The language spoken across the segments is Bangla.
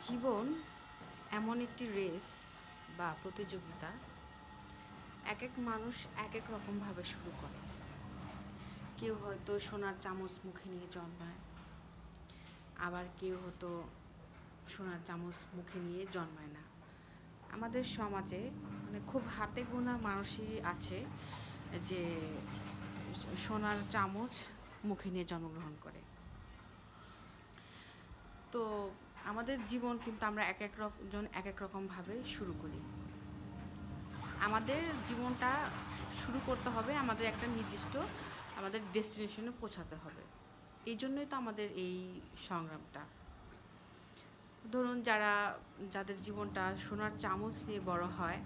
জীবন এমন একটি রেস বা প্রতিযোগিতা, এক এক মানুষ এক এক রকমভাবে শুরু করে। কেউ হয়তো সোনার চামচ মুখে নিয়ে জন্মায়, আবার কেউ হয়তো সোনার চামচ মুখে নিয়ে জন্মায় না। আমাদের সমাজে মানে খুব হাতে গোনা মানুষই আছে যে সোনার চামচ মুখে নিয়ে জন্মগ্রহণ করে। তো আমাদের জীবন কিন্তু আমরা এক এক রক- জন এক এক রকমভাবে শুরু করি। আমাদের জীবনটা শুরু করতে হবে আমাদের একটা নির্দিষ্ট আমাদের ডেস্টিনেশনে পৌঁছাতে হবে। এই জন্যই তো আমাদের এই সংগ্রামটা। ধরুন যারা, যাদের জীবনটা সোনার চামচ নিয়ে বড় হয়,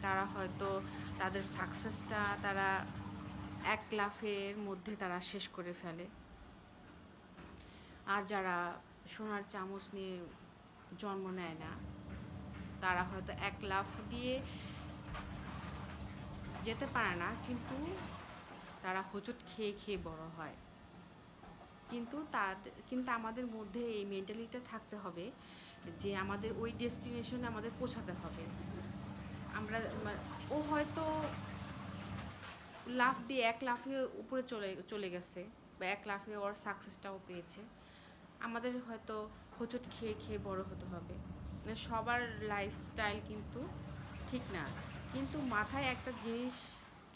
তারা হয়তো তাদের সাকসেসটা তারা এক লাফের মধ্যে তারা শেষ করে ফেলে। আর যারা সোনার চামচ নিয়ে জন্ম নেয় না। তারা হয়তো এক লাফ দিয়ে যেতে পারে না, কিন্তু তারা হোঁচট খেয়ে খেয়ে বড় হয়। কিন্তু তাদের কিন্তু আমাদের মধ্যে এই মেন্টালিটিটা থাকতে হবে যে আমাদের ওই ডেস্টিনেশনে আমাদের পৌঁছাতে হবে। আমরা ও হয়তো লাফ দিয়ে এক লাফে উপরে চলে চলে গেছে বা এক লাফে ওর সাকসেসটাও পেয়েছে। আমাদের হয়তো হোঁচট খেয়ে খেয়ে বড় হতে হবে। মানে সবার লাইফস্টাইল কিন্তু ঠিক না। কিন্তু মাথায় একটা জিনিস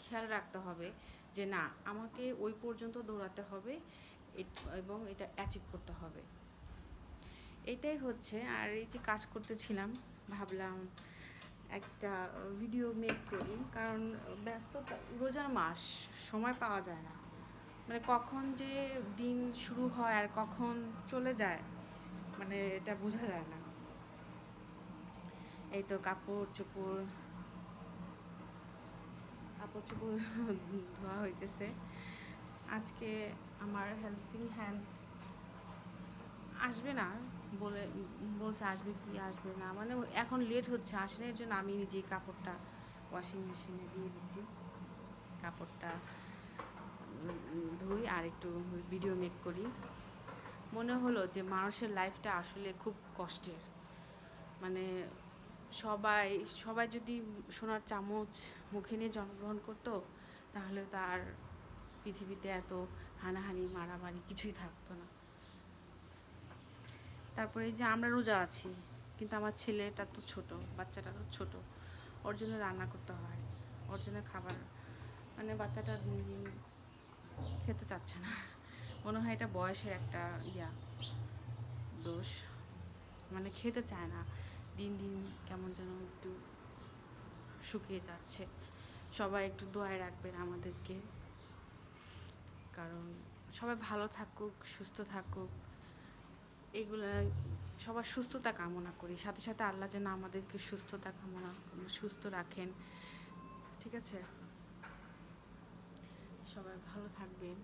খেয়াল রাখতে হবে যে না, আমাকে ওই পর্যন্ত দৌড়াতে হবে এবং এটা অ্যাচিভ করতে হবে। এটাই হচ্ছে, আর এই যে কাজ করতেছিলাম, ভাবলাম একটা ভিডিও মেক করি। কারণ ব্যস্ততা, রোজার মাস, সময় পাওয়া যায় না। মানে কখন যে দিন শুরু হয় আর কখন চলে যায় মানে এটা বোঝা যায় না। এই তো কাপড় চোপড় কাপড় চোপড় ধোয়া হইতেছে। আজকে আমার হেল্পিং হ্যান্ড আসবে না বলে, বলছে আসবে কি আসবে না মানে এখন লেট হচ্ছে আসলে এর জন্য আমি নিজেই কাপড়টা ওয়াশিং মেশিনে দিয়ে দিছি। কাপড়টা ধুই আর একটু ভিডিও মেক করি। মনে হলো যে মানুষের লাইফটা আসলে খুব কষ্টের। মানে সবাই সবাই যদি সোনার চামচ মুখে নিয়ে জন্মগ্রহণ করতো, তাহলে তার পৃথিবীতে এত হানাহানি, মারামারি কিছুই থাকতো না। তারপরে যে আমরা রোজা আছি, কিন্তু আমার ছেলেটা তো ছোট, বাচ্চাটা তো ছোট, ওর জন্য রান্না করতে হয়, ওর জন্য খাবার মানে বাচ্চাটা দিন দিন খেতে চাচ্ছে না। মনে হয় এটা বয়সের একটা ইয়া, দোষ। মানে খেতে চায় না। দিন দিন কেমন যেন একটু শুকিয়ে যাচ্ছে। সবাই একটু দোয়ায় রাখবেন আমাদেরকে। কারণ সবাই ভালো থাকুক, সুস্থ থাকুক। এগুলো, সবার সুস্থতা কামনা করি। সাথে সাথে আল্লাহ যেন আমাদেরকে সুস্থতা কামনা, সুস্থ রাখেন। ঠিক আছে? সবাই ভালো থাকবেন।